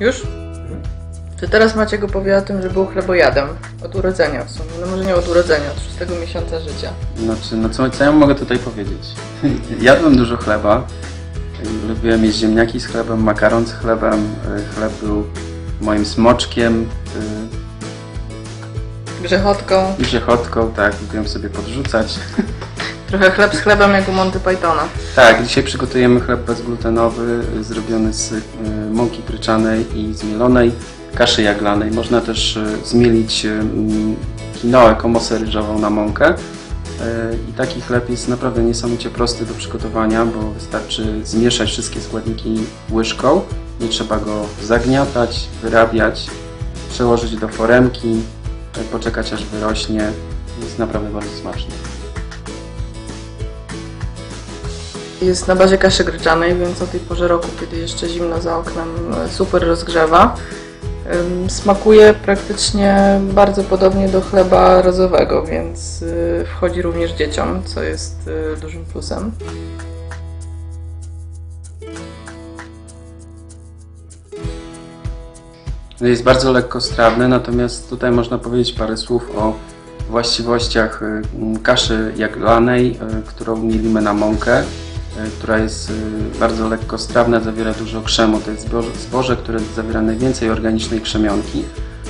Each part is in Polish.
Już? Czy teraz Maciek opowie o tym, że był chlebojadem? Od urodzenia w sumie. No może nie od urodzenia, od szóstego miesiąca życia. Znaczy, no co, co ja mogę tutaj powiedzieć? Jadłem dużo chleba. Lubiłem jeść ziemniaki z chlebem, makaron z chlebem. Y, Chleb był moim smoczkiem Grzechotką. y, i grzechotką, tak, lubiłem sobie podrzucać. Trochę chleb z chlebem jak u Monty Pythona. Tak, dzisiaj przygotujemy chleb bezglutenowy, zrobiony z y, mąki gryczanej i zmielonej, kaszy jaglanej. Można też y, zmielić quinoę, komosę ryżową na mąkę. I taki chleb jest naprawdę niesamowicie prosty do przygotowania, bo wystarczy zmieszać wszystkie składniki łyżką. Nie trzeba go zagniatać, wyrabiać, przełożyć do foremki, poczekać aż wyrośnie. Jest naprawdę bardzo smaczny. Jest na bazie kaszy gryczanej, więc o tej porze roku, kiedy jeszcze zimno za oknem, e, super rozgrzewa. Smakuje praktycznie bardzo podobnie do chleba rozowego, więc y, wchodzi również dzieciom, co jest y, dużym plusem. Jest bardzo lekkostrawny, natomiast tutaj można powiedzieć parę słów o właściwościach kaszy jaglanej, którą mielimy na mąkę, która jest y, bardzo lekkostrawna, zawiera dużo krzemu. To jest zboże, zboże, które zawiera najwięcej organicznej krzemionki,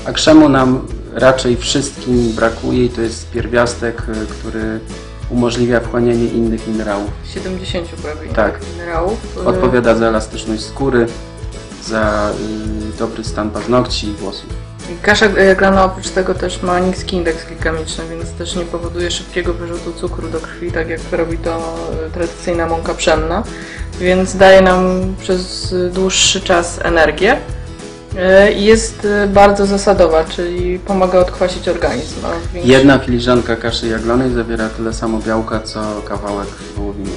a krzemu nam raczej wszystkim brakuje i to jest pierwiastek, y, który umożliwia wchłanianie innych minerałów. 70 prawie Tak. minerałów. Odpowiada za elastyczność skóry, za dobry stan paznokci i włosów. Kasza jaglana oprócz tego też ma niski indeks glikemiczny, więc też nie powoduje szybkiego wyrzutu cukru do krwi, tak jak robi to e, tradycyjna mąka pszenna, więc daje nam przez e, dłuższy czas energię E, i jest e, bardzo zasadowa, czyli pomaga odkwasić organizm. większy- Jedna filiżanka kaszy jaglanej zawiera tyle samo białka, co kawałek wołowiny.